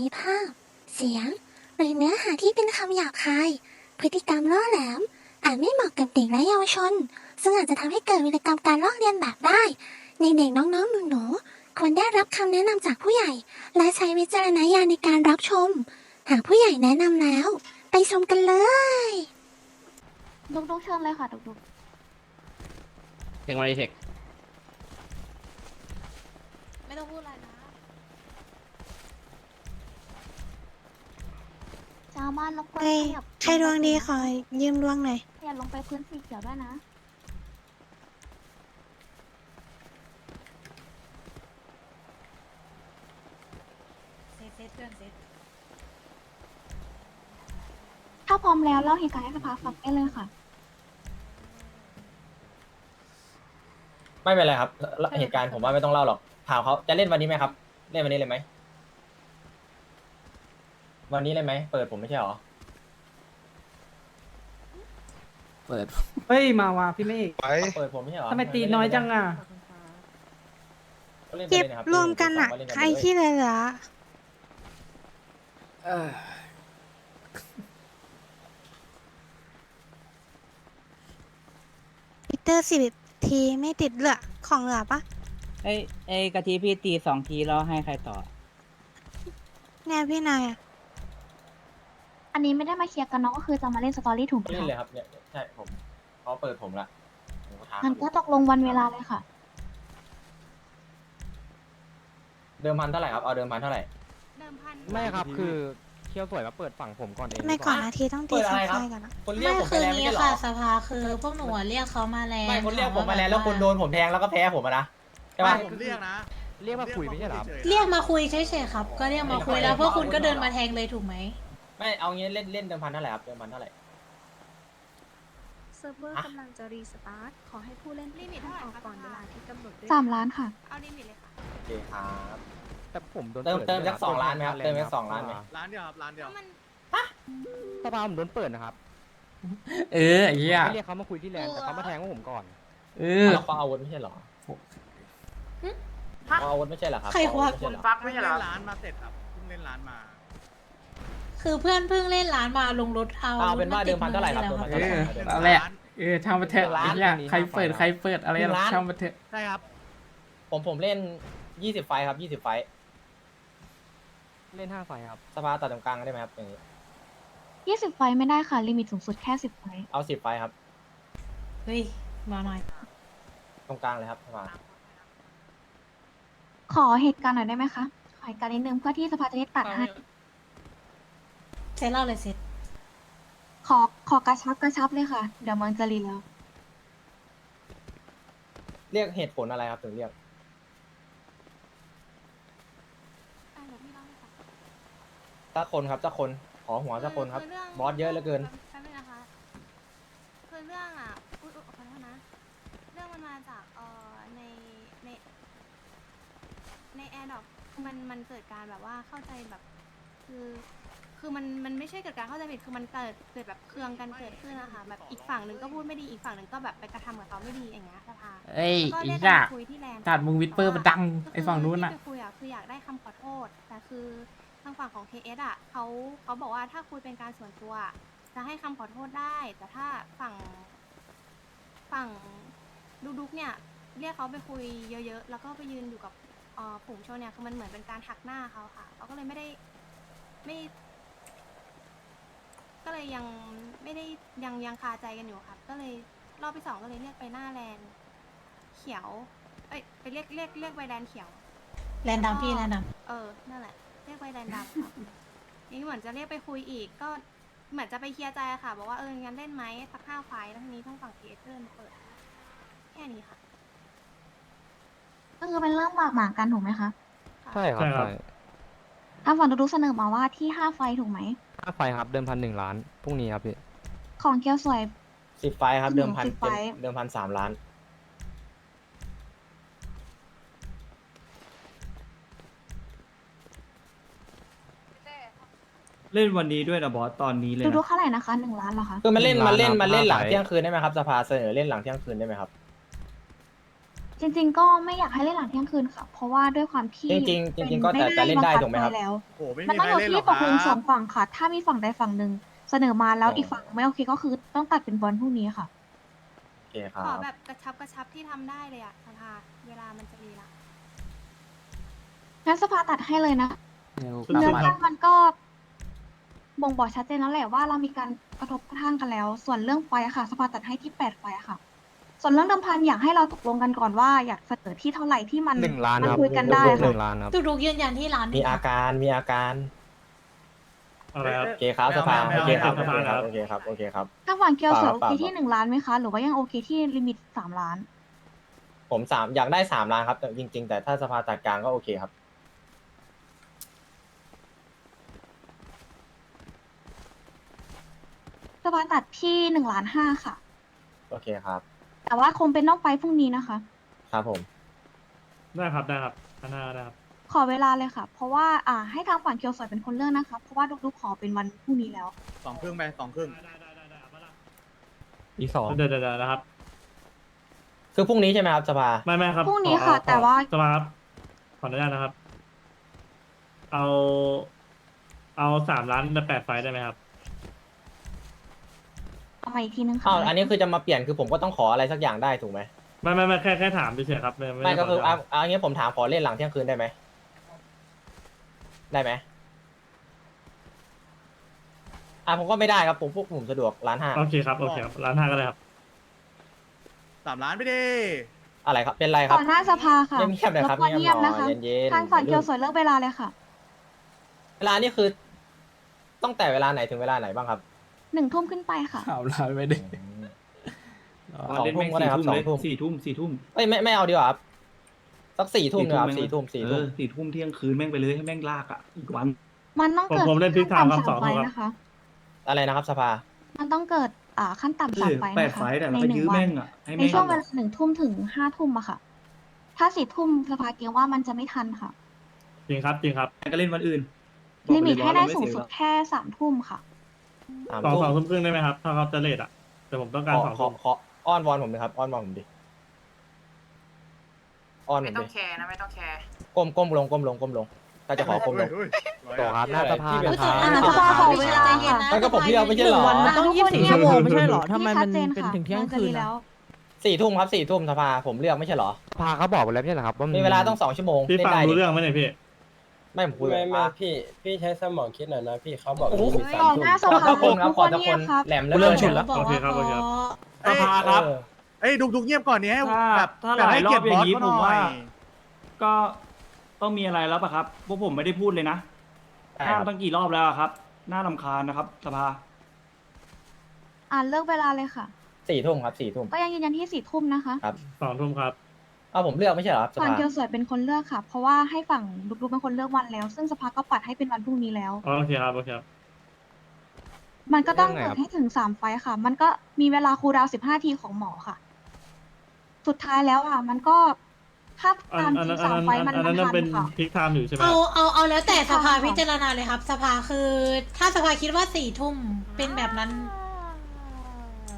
มีภาพ เสียง หรือเนื้อหาที่เป็นคำหยาบคาย พฤติกรรมล่อแหลม อาจไม่เหมาะกับเด็กและเยาวชน ซึ่งอาจจะทำให้เกิดวิกรรมการลอกเลียนแบบได้ ในเด็กน้องๆหนูๆควรได้รับคำแนะนำจากผู้ใหญ่ และใช้วิจารณญาณในการรับชม หากผู้ใหญ่แนะนำแล้ว ไปชมกันเลยดุกดุกเชิญเลยค่ะดุกดุกเทคโนโลยีเทค ไม่ต้องพูดอะไรนะชาวบ้านรบกวนเฮ้ยขยับใครดวงดีขอยืมดวงหน่อย ขยับลงไปพื้นสีเขียวด้วยนะ เซตเซตเพื่อนเซตถ้าพร้อมแล้วเล่าเหตุการณ์ให้สภาฟังได้เลยค่ะ ไม่เป็นไรครับแล้วเหตุการณ์ผมว่าไม่ต้องเล่าหรอกถามเขาจะเล่นวันนี้ไหมครับ เล่นวันนี้เลยไหม วันนี้เลยไหมเปิดผมไม่ใช่หรอ เปิด เฮ้ยมาว่ะพี่เมฆไปเปิดผมไม่ใช่หรอทำไมตีน้อยจังอะก็ล่นไปเก็บลยนะครวมกันอะตีสงใครที่เหลือเออปีเตอร์สิบทีไม่ติดเหลือของเหลือปะไอ้ไอ้กะทิพี่ตีสองทีแล้วให้ใครต่อ แน่พี่นายอะ อันนี้ไม่ได้มาเคลียร์กันเนาะก็คือจะมาเล่นสตอรี่ถูกไหมเล่นเลยคะครับเนี่ยใช่ผมเขาเปิดผมละผมก็ท้างั้นก็ตกลงวันเวลาเลยค่ะ เดิมพันเท่าไหร่ครับเอาเดิมพันเท่าไหร่ ไม่ครับคือเคียวสวยมาเปิดฝั่งผมก่อนเองไม่ก่อนนาทีต้องตีเปิดสอะอไรงครับไฟก่อนนะคนเรียไม่กผมไปคือแล้วไม่นี้ใช่เหรค่ะอสภาคือพวกหนูอะเรียกเขามาแล้วไม่คนเรียกผมมาแล้วถแล้วคุณโดนผมแทงแล้วก็แพ้ผมอะนะใช่ปะผมเรียกนะเรียกมาคุยไม่ใช่เหรอครับ เรียกมาคุยเฉยๆครับ ก็เรียกมาคุยแล้วพวกคุณก็เดินมาแทงเลยถูกไหม ไม่เอางี้เล่นเล่นเดิมพันเท่าไหร่ครับเดิมพันเท่าไหร่ เซิร์ฟเวอร์อะ กำลังจะรีสตาร์ท ขอให้ผู้เล่นลิมิตออกก่อนเวลาที่กำหนดด้วยสามล้านค่ะ เอาลิมิตเลยค่ะโอเคครับ แต่ผมโดนเติมปิดเติมด้วยสักสองล้านไหมครับเติมสักสองล้านไหม ร้านเดียวครับร้านเดียวสภาผมโดนเปิดนะครับเออไอ้เหี้ยไม่เรียกเขามาคุยที่แลนด์แต่เขามาแทงพวกผมก่อน เออแล้วเขาเอาอาวุธไม่ใช่เหรอเขาเอาอาวุธไม่ใช่เหรอครับใครควักเขาเอาอาวุธไม่ใช่เหรอฟักไม่ใช่เหรอ เล่นร้านมาเสร็จครับเพิ่งเล่นร้านมา คือเพื่อนเพิ่งเล่นร้านมาลงรถเอาเอาเป็นว่าเดิมพันเท่าไหร่ครับเดิมพันเอเท่าไหร่ครับอเอาแหละ เออทำมาเถอะไอ้เหี้ยใครเปิดใครเปิดอะไรหนึ่งล้านทำมาเถอะใช่ครับ ผมผมเล่นยี่สิบไฟท์ครับยี่สิบไฟท์เล่นห้าไฟครับ สภาตัดตรงกลางได้ไหมครับอย่างนี้20ไฟล์ไม่ได้ค่ะ ลิมิตสูงสุดแค่10ไฟล์ เอาสิบไฟท์ครับ เฮ้ยมาหน่อยตรงกลางเลยครับสภาขอเหตุการณ์หน่อยได้ไหมคะ ขอเหตุการณ์นิดนึงเพื่อที่สภาจะได้ตัดให้ เซตเล่าเลยเซตขอขอกระชับกระชับเลยค่ะ เดี๋ยวมันจะรีแล้ว เรียกเหตุผลอะไรครับถึงเรียก สักคนครับสักคนขอหัวสักคนครับบอสเยอะเหลือเกิน แป๊บนึงนะคะคือเรื่องอะอุ๊ยอุ๊ยขอโทษนะ เรื่องมันมาจากเอ่อในในในแอร์ดอกมันมันเกิดการแบบว่าเข้าใจแบบ คือ คือมันมันไม่ใช่เกิดการเข้าใจผิดคือมันเกิดเกิดแบบเครืองกันเกิดขึ้นนะคะแบบอีกฝั่งหนึ่งก็พูดไม่ดีอีกฝั่งหนึ่งก็แบบไปกระทำกับเขาไม่ดีอย่างเงี้ยสภาเอ้ยก็ไอ้เรียกเหี้กัยนมาคุยที่แลนด์ตัดมึงวิดเปอร์มาดังไอ้ฝั่งนู้นน่ะ ที่ไปคุยอะคืออยากได้คำขอโทษ แต่คือทางฝั่งของ KS อะเขาเขาบอกว่าถ้าคุยเป็นการส่วนตัว จะให้คำขอโทษได้ แต่ถ้าฝั่งฝั่งดุกดุกเนี่ย เรียกเขาไปคุยเยอะๆ แล้วก็ไปยืนอยู่กับเอ่อผงชนเนี่ยคือมันเหมือนเป็นการหักหน้าเขาค่ะเขาก็เลยไม่ได้ ไม่ ก็เลยยังไม่ได้ยังยังคาใจกันอยู่ครับ ก็เลยรอบที่สองก็เลยเรียกไปหน้าแลนด์เขียว เอ้ยไปเรียกเรียกเรียกไปแลนด์เขียว แลนดำพี่แลนดเออนั่นแหละเรียกไปแลนด์ดำครับนี่เหมือนจะเรียกไปคุยอีกก็เหมือนจะไปเคลียร์ใจอะค่ะ บอกว่าเอองั้นเล่นไหมสักห้าไฟล์แล้วทีนี้ทางฝั่งทีเอสเมาเปิดแค่นี้ค่ะ ก็คือเป็นเรื่องบาดหมางกันถูกไหมคะ ใช่ครับใช่ ทางฝั่งดุกดุกเสนอมาว่าที่5ไฟล์ถูกไหมห้าไฟครับเดิมพันหนึ่งล้านพรุ่งนี้ครับพี่ของเกียวสวย สิบไฟท์ครับเดิมพันสิบไฟท์เดิมพันสามล้าน เล่นวันนี้ด้วยนะบอส ตอนนี้เลยดุกดุนะกเท่าไหร่นะคะหนึ่งล้านเหรอคะ คือมันเล่นหนึ่งมันเล่นล้านมันเล่นหลังห้าไฟท์เที่ยงคืนได้ไหมครับสภาเสนอเล่นหลังเที่ยงคืนได้ไหมครับ จริง ๆ ก็ไม่อยากให้เล่นหลังเที่ยงคืนค่ะ เพราะว่าด้วยความที่จริงๆจริงๆก็แต่แต่เล่นได้ถูกไหมครับแล้วโอ้โหไม่มันมีต้องใคอรยู่เล่นหรที่อกตกลงคสรัอบ งฝั่งค่ะ ถ้ามีฝั่งใดฝั่งหนึ่งเสนอมาแล้วอ๋ออีอีกฝั่งไม่โอเคก็คือต้องตัดเป็นวันพรุ่งนี้ค่ะ โอเคครัขอบ แบบกระชับกระชับที่ทำได้เลยอะสภาเวลามันจะรีละ งั้นสภาตัดให้เลยนะเร็วเนื้อมาเรื่องมันก็บ่งบอกชัดเจนแล้วแหละว่าเรามีการกระทบกระทั่งกันแล้ว ส่วนเรื่องไฟอะค่ะ สภาตัดให้ที่แปดไฟอะค่ะ ส่วนเรื่องเดิมพันอยากให้เราตกลงกันก่อนว่าอยากเสนอที่เท่าไหร่ที่มันหนึ่งล้านมัครับคุยกันได้หค่ะนึ่งล้านครับตุกตุกยืนยันที่ร้านมีนี่อาการมีอาการอะไรครับ โอเคครับสภาไม่โอเอาเคครับไม่โอเอาเคครับไม่เอา โอเคครับโอเคครับ ถ้าฝั่งเกียวสวยโอเปล่าเคเปล่าที่หนึ่งล้านไหมคะหรือว่ายังโอเคที่ลิมิตสามล้าน ผมสามอยากได้สามล้านครับแต่จริง ๆ แต่ถ้าสภาตัดกลางก็โอเคครับสภาตัดที่หนึ่งล้านห้าค่ะ โอเคครับ แต่ว่าคงเป็นนอกไฟพรุ่งนี้นะคะ ครับผม ได้ครับได้ครับข้างหน้าได้ครับขอเวลาเลยค่ะ เพราะว่าอ่าให้ทางฝั่งเกียวสวยเป็นคนเลือกนะคะ เพราะว่าลูกๆขอเป็นวันพรุ่งนี้แล้ว สองครึ่งไปสองครึ่งอีกสองเดี๋ยวเดี๋ยวนะครับคือพรุ่งนี้ใช่ไหมครับสภา ไม่ไม่ครับพรุ่งนี้ค่ะแต่ว่าสภาครับขออนุญาตนะครับ เอา เอาสามล้านแปดไฟได้ไหมครับ เอามาอีกทีนึงค่ะอ้าวอันนี้คือจะมาเปลี่ยนคือผมก็ต้องขออะไรสักอย่างได้ถูกไหมไม่ไม่ไม่แค่แค่ถามเฉยๆครับไม่ไม่ก็คือด้อะขออะอันนี้ผมถามขอเล่นหลังเที่ยงคืนได้ไหมได้ไหมอะผมก็ไม่ได้ครับผมพวกผมสะดวกร้านห้าโอเคครับโอเคครับร้านห้าก็ได้ครับสามล้านไปดิอะไรครับเป็นไรครับต่อหน้าสภาค่ะเงียบๆหน่อยครับบกวนเงียบเงียบๆหน่นะคะอยเย็นๆทางฝั่งเกียวสวยเลือกเวลาเลยค่ะ เวลานี่คือ ตั้งแต่เวลาไหนถึงเวลาไหนบ้างครับ หนึ่งทุ่มขึ้นไปค่ะเอาลาไม่ได้สองทุ่มก็ได้ครับสองทุ่มสี่ทุ่มสี่ทุ่มเอ้ยไม่ไม่เอาดีกว่าครับสักสี่ทุ่มเนี่ยครับสี่ทุ่มสี่เอทุ่มอสี่ทุ่มเที่ยงคืนแม่งไปเลยให้แม่งลากอะอีกวัน มันต้องเกิดผมผมเล่นพลิกไทม์ครับขั้นสองต่ำครับไฟนะคะ อะไรนะครับสภา มันต้องเกิดอ่าขั้นต่ำเอสามอไฟแปดนะคะไฟแต่ในเราก็หนึ่ยื้งอวัแม่นงอะให้ในแม่งช่วงเวลาหนึ่งทุ่มถึงห้าทุ่มอะค่ะ ถ้าสี่ทุ่มสภาเกียวว่ามันจะไม่ทันค่ะจริงครับจริงครับก็เล่นวันอื่นลิมิตให้ได้บอกปเลยสูงว่าเราม่สุเยดแค่สามทุ่มค่ะ สามสองทุ่มสองทุ่มครึ่งได้ไหมครับ ถ้าเขาจะเลทอะ แต่ผมต้องการขอสองขอทุ่มขออ้อนวอนผมเลยครับอ้อนวอนผมดิอ้อนผมไม่ต้อดิงแคร์นะไม่ต้องแคร์ก้มก้มลงก้มลงก้มลง ถ้าจะขอก้มลง ต่อครับหน้าสภาที่เป็นนะคอ่ารับสภาขอเวลาค่ะมันก็ผมเลือกไม่ใช่เหรอมันต้องยี่สิบสี่ชั่วโมงไม่ใช่หรอทำไมมันเป็นถึงเที่ยงคืนแล้อะวสี่ทุ่มครับสี่ทุ่มสภาผมเลือกไม่ใช่เหรอสภาเขาบอกไปแล้วไม่ใช่เหรอครับว่ามีเวลาต้องสองชั่วโมงพี่เล่นฟังได้รู้ดิเรื่องไหมเนี่ยพี่ ไม่ผมคุยกับไม่ไม่ป้าพี่พี่ใช้สมองคิดหน่อยนะพี่เขาบอกโอ้โหมีสามต่อทุ่หมน้าสขอภาทุกคนครับทุกขคอนทุกเงีคยนบครับแหลมแล้วเริ่มกินฉุนแล้วบอกโอเคว่าครับโอเคครับขอสภาครับ เออเอ้ยดุกดุกเงียบก่อนนี้ให้ถ้าแบบถ้าแบบหลายให้รอเกียบรติอบย่าองสนี้เขาหผมน่อว่ายก็ต้องมีอะไรแล้วปะครับพวกผมไม่ได้พูดเลยนะใช่ห้าคมรับตั้งกี่รอบแล้วอะครับ น่าลำคาญนะครับสภา อ่านเลิกเวลาเลยค่ะ สี่ทุ่มครับสี่ทุ่มก็ยังยืนยันที่สี่ทุ่มนะคะครับสองทุ่มครับ เอาผมเลือกไม่ใช่เหรอครับสฝั่งภาเกียวสวยเป็นคนเลือกค่ะ เพราะว่าให้ฝั่งลูกๆเป็นคนเลือกวันแล้ว ซึ่งสภาก็ปัดให้เป็นวันพรุ่งนี้แล้ว อ๋อโอเคครับโอเคครับ มันก็ต้องยังไงเกิครัดบให้ถึงสามไฟล์ค่ะ มันก็มีเวลาคูลดาวน์สิบห้าทีของหมอค่ะ สุดท้ายแล้วอะ มันก็ถ้าอันตามอันจรินั้นงอันสามนั้นไฟล์มันอันมันั้นนยังทัเป็นนค่ะพลิกไทม์อยู่ใช่ไหมเอาเอาเอาแล้วแต่สภาค่ะพิจารณาเลยครับ สภาคือ ถ้าสภาคิดว่าสี่ทุ่มเป็นแบบนั้น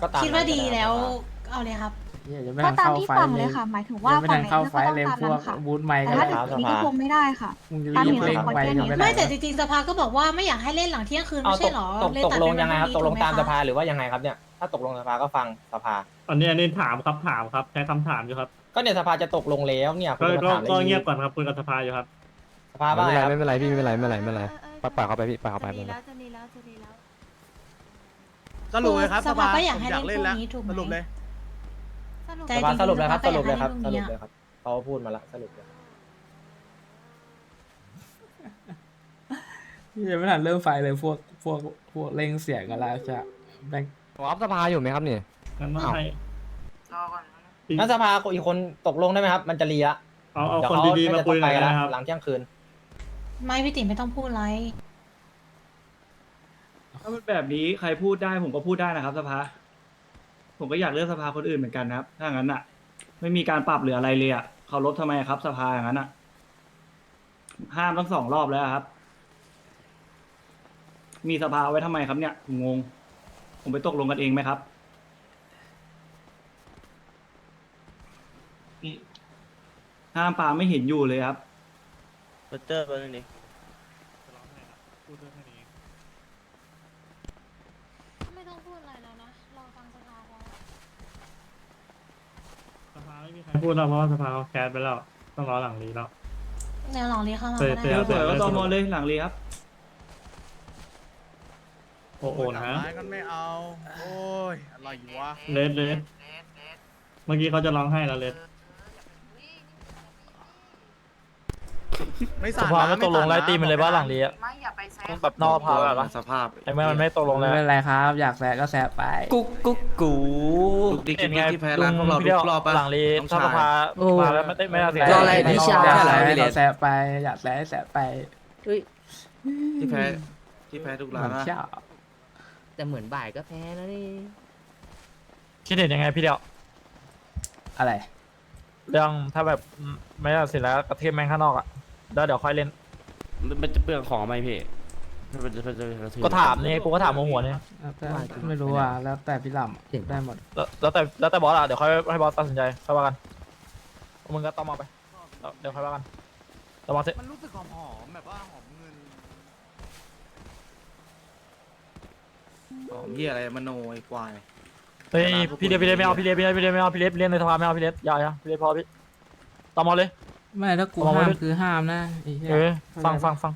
ก็ตามคิดว่าดีนั้นแล้วสภาเอาเลยครับ เหี้ยยังไม่ก็ทันตามเข้าที่ไฟฝั่งเลเลยยค่ะ หมายถึงยัว่างไม่ฝั่ทังนไหนเข้าเลือกไฟก็ต้องเลยตามพวนั้กนค่ะบูทไมค์แต่กันถ้าแล้วถึงจุดนี้ก็คงไม่ได้ค่ะ มึงจะตามรีเหบตุเร่งผลไปแค่ยังนี้ไม่ไม่ได้แต่จริงๆสภาก็บอกว่าไม่อยากให้เล่นหลังเที่ยงคืนเอาไม่ตใช่กหรอตกเลยตกตัดลงเป็นยังไงครับวันตกลงพรุ่ตามนี้สถูกไหภาหรือว่ายังไงครับเนี่ย ถ้าตกลงสภาก็ฟังสภา อันนี้อันนี้ถามครับถามครับใช้คำถามอยู่ครับก็เนี่ยสภาจะตกลงแล้วเนี่ยคุก็ณมาก็ถามอะไรก็เงียบอีกก่อนครับคุยกับสภาอยู่ครับ สภาว่าไงครับ ไม่เป็นไรไม่เป็นไรพี่ไม่เป็นไรไม่เป็นไรไม่เป็นไรออออปล่อยปล่อยเขาไปพี่ปล่อยเขาไปจะไม่ดีเป็นไรแล้วจะดีแล้วจะดีแล้วสรุปเลยครับสภาก็อยากให้ผมเล่นเล่นพแล้วรุ่งนี้ถูกไหม สรุปเลยสรุป ใจสภาสรุปเลยครับจสริงๆรุปเลยครับสสภาก็รุอยากให้เล่นพรุ่งนี้ปเลยครับเขาพูดมาละสรุปเลยยังไม่ทันเริ่มไฟเลยพวกพวกพวกเร่งเสียงกันแล้วจะแบงผมอัพสภาอยู่ไหมครับเนี่ยงั้นมาอ้าวให้รอก่อนงั้นสภาอีกคนตกลงได้ไหมครับ มันจะรีละเอาเอาเดี๋ยวคนเขาดีๆมาน่าจะคุต้ยองหไปน่อยกันแล้วนะครับหลังเที่ยงคืน ไม่พี่ติ๋มไม่ต้องพูดไรถ้าเป็นแบบนี้ใครพูดได้ผมก็พูดได้นะครับสภา ผมก็อยากเลือกสภาคนอื่นเหมือนกันนะครับ ถ้างั้นอะ ไม่มีการปรับหรืออะไรเลยอะเขาลดทำไมครับ สภาอย่างนั้นอะ ห้ามทั้งสองรอบแล้วอะครับ มีสภาไว้ทำไมครับเนี่ยผมงง ผมไปตกลงกันเองไหมครับ ห้ามปรามไม่เห็นอยู่เลยครับจะร้องให้ครับพูดเรื่องแค่นี้ ไม่ต้องพูดอะไรแล้วนะรอฟังสภาพอ สภาไม่มีใครพูดแล้วเพราะว่าสภาเขาแคสไปแล้ว ต้องรอหลังนี้แล้ว เดี๋ยวลองเรียกเข้ามาเตะก็เตะได้เที่ยวสวยก็ตอมอเลยหลังเลยครับโอ้โหนะกันไม่เอา โอ้ย อะไรอยู่วะ เลสเลสเมื่อกี้เขาจะร้องให้แล้วเลส ไม่สภาไม่ตกลงไล่ตีมันเลยบ้าหลังนี้อะ ไม่อย่าไปแซะแบบนอกพาแบบสภาพไอ้แม่มันไม่ตกลงแล้วไม่เป็นไรครับ อยากแซะก็แซะไป กุ๊กกุ๊กกูลูกดิ๊กเป็นไงที่แพ้ร้านพวกเราพี่ดียวทุกรอบปะหลังลีน้องถ้าชายสภามาแล้วไม่ได้ไม่ได้เสียรออะไรพี่ชาย อยากเหรอแซะพี่เลสก็แซะไป อยากแซะก็แซะไปที่แพ้ที่แพ้ทุกร้านนะเชี่ยแต่เหมือนบ่ายก็แพ้แล้วนี่ คิดเห็นยังไงพี่เดียวอะไร เรื่องถ้าแบบไม่ตัดสินแล้วกระเทียมแม่งข้างนอกอะ แล้วเดี๋ยวค่อยเล่น มันจะเปลืองของไหมพี่ก็ถามนี่กูก็ถามโมหัวเนี่ยไม่รู้อะแล้วแต่พี่ลำได้หมดแล้วแต่แล้วแต่บอสอะเดี๋ยวค่อยให้บอสตัดสินใจค่อยว่ากันมึงก็ต้องมาไปแล้วเดี๋ยวค่อยว่ากันระวังเถอะมันรู้สึกหอมหอมแบบว่าหอมเงินหอมเหี้ยอะไรมโนไอ้ควายเฮ้ยพี่เลียพี่เลียไม่เอาพี่เลียพี่เลียพี่เลียไม่เอาพี่เลียเลียนในสภาไม่เอาพี่เลียอย่าอย่าพี่เลียพอพี่ตามมาเลย ไม่ถ้ากูเอามาห้ามไว้ คือห้ามนะไอ้เหี้ยเออฟังฟังฟัง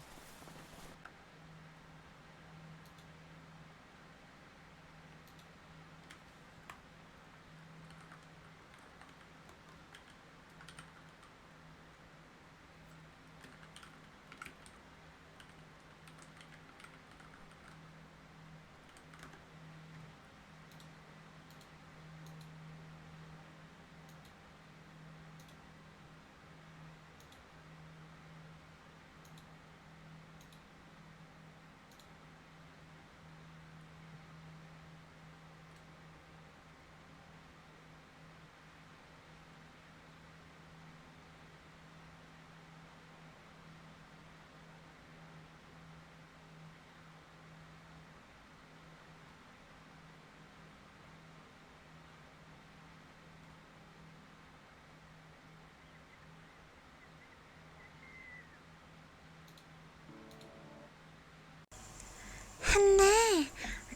ฮันน่า